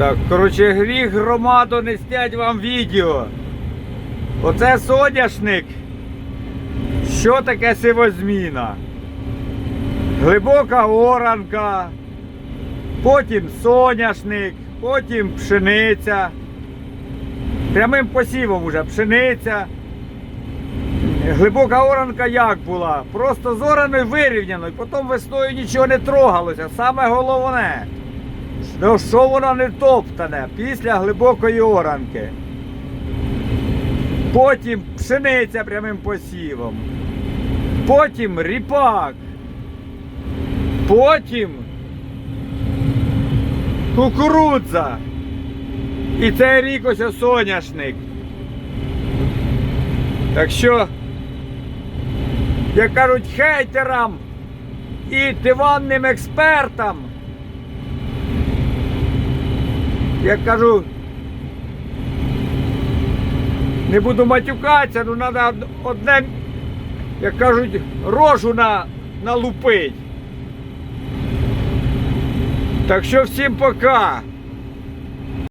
Так, коротше, гріх громаду не снять вам відео. Оце соняшник. Що таке сивозміна? Глибока оранка, потім соняшник, потім пшениця. Прямим посівом уже пшениця. Глибока оранка як була? Просто зорано і вирівняно, і потім весною нічого не трогалося. Саме головне, ну, що воно не топтане після глибокої оранки. Потім пшениця прямим посівом. Потім ріпак. Потім кукурудза. І цей рік ось соняшник. Так що, як кажуть, хейтерам і диванним експертам. Я кажу, не буду матюкатися, ну треба одне, як кажуть, рожу на, налупить. Так що всім пока.